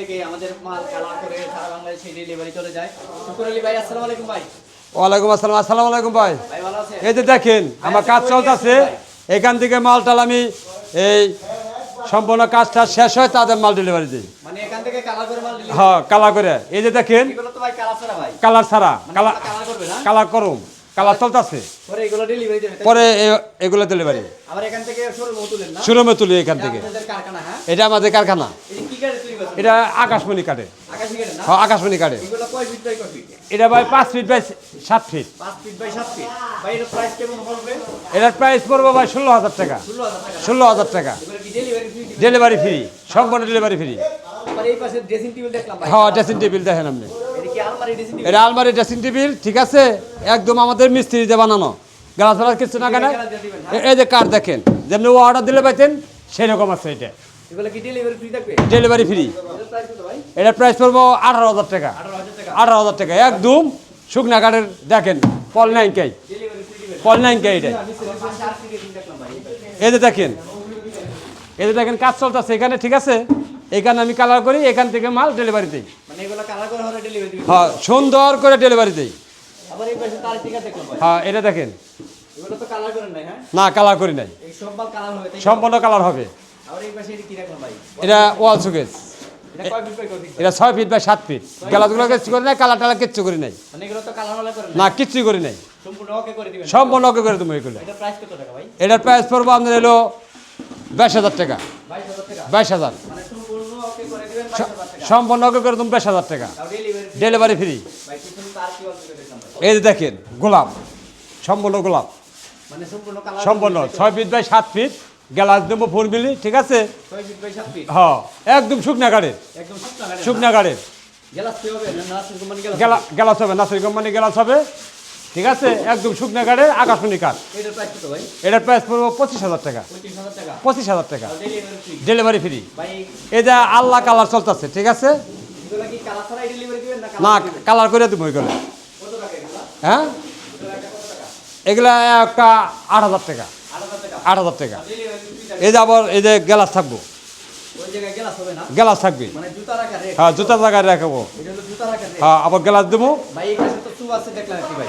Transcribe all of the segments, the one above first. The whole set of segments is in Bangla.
থেকে আমাদের মাল কালার করে সারা বাংলাদেশে ডেলিভারি চলে যায়। শুকুর আলী ভাই আসসালামু আলাইকুম ভাই। ওয়ালাইকুম আসসালাম আসসালামু আলাইকুম ভাই। এই যে দেখেন আমার কাজ চলতেছে। এখান থেকে মালটাল আমি এই সম্পূর্ণ কাজটা শেষ হয় তাদের মাল ডেলিভারি দিই। মানে হ্যাঁ কালার করে। এই যে দেখেন কালার ছাড়া কালার ছাড়া মানে কালার করুম কালার চলতেছে। পরে এগুলো ডেলিভারি শোরুম তুলি এখান থেকে। হ্যাঁ? এটা আমাদের কারখানা। এটা আকাশমণি কাটে হ্যাঁ আকাশমণি কাটে ফিট এটা ভাই পাঁচ ফিট বাই সাত ফিট এটার প্রাইস পড়বে? ভাই ষোলো হাজার টাকা। ষোলো হাজার টাকা ডেলিভারি ফ্রি সম্পূর্ণ ডেলিভারি ফ্রি আবার ড্রেসিং টেবিল হ্যাঁ ড্রেসিং টেবিল দেখেন আপনি। এটা আলমারি ড্রেসিং টেবিল ঠিক আছে? একদম আমাদের মিস্ত্রি দিয়ে বানানো। গ্লাস ফ্লাস কিছু না কেন? এই যে কার দেখেন যেমনি অর্ডার দিলে পাইতেন সেই রকম আছে এটা। ডেলিভারি ফ্রি এটার প্রাইস পড়ব আঠারো হাজার টাকা। আঠারো হাজার টাকা। একদম শুকনা কাঠের দেখেন পল নাইন কে। পল নাইন কে এটা। আমি সেলফোন চার থেকে তিন দেখলাম ভাই। এই যে দেখেন এই যে দেখেন কাজ চলতেছে এখানে ঠিক আছে? এখানে আমি কালার করি এখান থেকে মাল ডেলিভারি দিই। মানে দিবেন। হ্যাঁ সুন্দর করে ডেলিভারি দিই। হ্যাঁ এটা দেখেন। হ্যাঁ? না কালার করি নাই। এই কালার হবে সম্পূর্ণ কালার হবে। এটা ওয়াল সুকেস এটা ছয় ফিট বাই সাত ফিট। গেলাগুলো কিচ্ছু করি নাই কালার কিচ্ছু করি নাই। মানে না কিচ্ছু করি নাই। সম্পূর্ণ ওকে করে তুমি এগুলো। এটার প্রাইস পড়ব আপনার এলো বাইশ হাজার টাকা। বাইশ হাজার মানে সম্পূর্ণ ওকে করে বাইশ হাজার টাকা। সম্পূর্ণ ওকে করে তুমি বাইশ হাজার টাকা। ডেলিভারি ফ্রি এই যে দেখেন গোলাপ। সম্পূর্ণ গোলাপ। মানে সম্পূর্ণ ছয় ফিট বাই সাত ফিট। গ্লাস দেবো ফোর মিলি ঠিক আছে? হ্যাঁ একদম শুকনা একদম শুকনা গেলাস হবে নাসির কোম্পানি গ্লাস হবে? ঠিক আছে? একদম শুকনা গাড়ির আকাশমণি কাঠ এটার প্রাইস পড়ব পঁচিশ হাজার টাকা। পঁচিশ হাজার টাকা। ডেলিভারি ফ্রি যে আল্লাহ কালার চলতেছে ঠিক আছে? না কালার করে দেবো এগুলো। হ্যাঁ? এগুলা একটা আট হাজার টাকা। আট হাজার টাকা। এই যে আবার এই যে গ্লাস থাকব। গেলাস থাকবে। মানে হ্যাঁ জুতা জায়গায় রাখব হ্যাঁ আবার গ্লাস দেবো।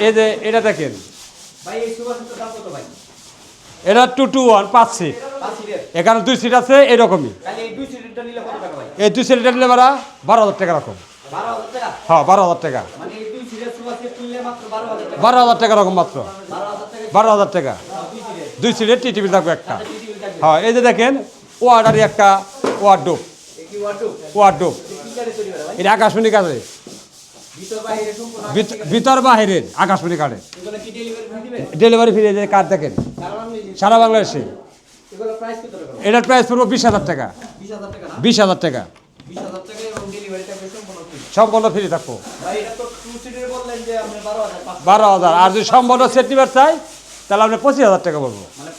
এই যে এটা দেখেন। এটা টু টু ওয়ান পাঁচ সিট। এখানে দুই সিট আছে এরকমই। এই দুই সিটেরটা নিলে ভাড়া বারো হাজার টাকা রকম। হ্যাঁ বারো হাজার টাকা। মানে বারো হাজার টাকা। বারো হাজার টাকা রকম মাত্র। বারো হাজার টাকা। দুই সিটের টি টিভি থাকবে একটা। হ্যাঁ এই যে দেখেন ওয়ার্ডারি একটা ওয়ার্ডোপ ওয়ার্ডোপ এটা আকাশমণি কাজে। ভিতর ভিত- ভিতর বাহিরের আকাশমণি কার্ডের ডেলিভারি ফ্রি যে কার্ড দেখেন। সারা বাংলাদেশে। এটার প্রাইস পড়ব বিশ হাজার টাকা। বিশ হাজার টাকা। সম্পূর্ণ ফ্রি থাকব। বারো হাজার। আর যদি সম্পূর্ণ সেট নিবার চাই তাহলে আপনি পঁচিশ হাজার টাকা বলব। মানে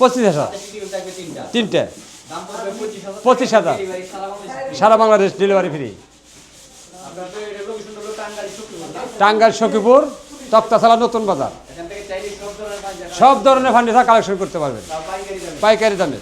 পঁচিশ হাজার। তিনটা। পঁচিশ হাজার। সারা বাংলাদেশে ডেলিভারি ফ্রি টাঙ্গাইল সখীপুর তক্তাশালা নতুন বাজার। সব ধরনের ফান্ডে ফার্নিচার কালেকশন করতে পারবেন। পাইকারি দামে।